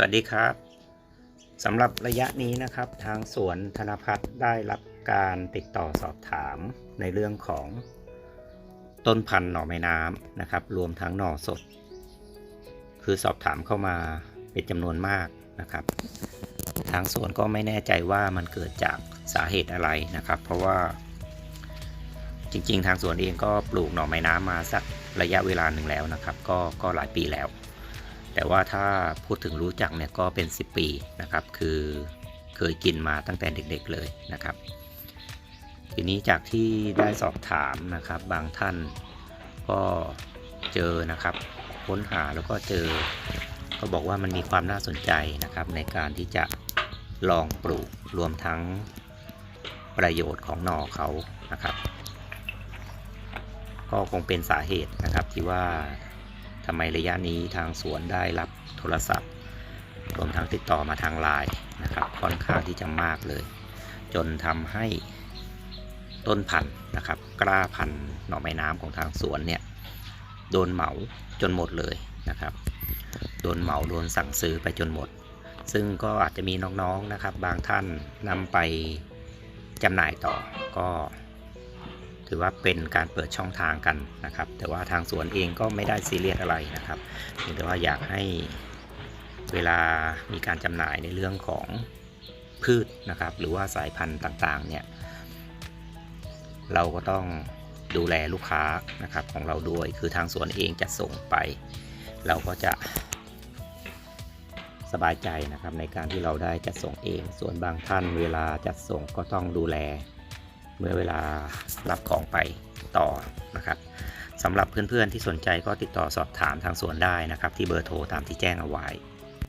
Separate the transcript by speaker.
Speaker 1: สวัสดีครับสำหรับระยะนี้นะครับ ทางสวนธนพัฒน์ได้รับการติดต่อสอบถามในเรื่องของต้นพันธุ์หน่อไม้น้ำนะครับ รวมทั้งหน่อสด คือสอบถามเข้ามาเป็นจำนวนมากนะครับ ทางสวนก็ไม่แน่ใจว่ามันเกิดจากสาเหตุอะไรนะครับ เพราะว่า จริง ๆ ทางสวนเองก็ปลูกหน่อไม้น้ำมาสักระยะเวลาหนึ่งแล้วนะครับ ก็ก็หลายปีแล้ว แต่ว่าถ้าพูดถึงรู้จักเนี่ยก็เป็น 10 ปีนะครับ คือเคยกินมาตั้งแต่เด็กๆเลยนะครับ ทีนี้จากที่ได้สอบถามนะครับบางท่านก็เจอนะครับ ค้นหาแล้วก็เจอ ก็บอกว่ามันมีความน่าสนใจนะครับ ในการที่จะลองปลูกรวมทั้งประโยชน์ของหน่อเขานะครับ ก็คงเป็นสาเหตุนะครับที่ว่า ทำไมระยะนี้ทางสวนได้รับโทรศัพท์รวมทั้งติดต่อมาทางไลน์นะครับ ค่อนข้างที่จะมากเลย จนทำให้ต้นพันธุ์นะครับ กล้าพันธุ์หน่อไม้น้ำของทางสวนเนี่ยโดนเหมาจนหมดเลยนะครับ โดนเหมาโดนสั่งซื้อไปจนหมด ซึ่งก็อาจจะมีน้องๆนะครับ บางท่านนำไปจำหน่ายต่อก็ ถือว่าเป็นการเปิดช่องทางกันนะครับ แต่ว่าทางสวนเองก็ไม่ได้ซีเรียสอะไรนะครับเพียงแต่ว่าอยากให้เวลามีการจำหน่ายในเรื่องของพืชนะครับ หรือว่าสายพันธุ์ต่างๆเนี่ยเราก็ต้องดูแลลูกค้านะครับของเราด้วย คือทางสวนเองจะส่งไป เราก็จะสบายใจนะครับในการที่เราได้จัดส่งเอง ส่วนบางท่านเวลาจัดส่งก็ต้องดูแล เมื่อเวลารับของไปต่อนะครับสำหรับเพื่อนๆที่สนใจก็ติดต่อสอบถามทางสวนได้นะครับ ที่เบอร์โทรตามที่แจ้งเอาไว้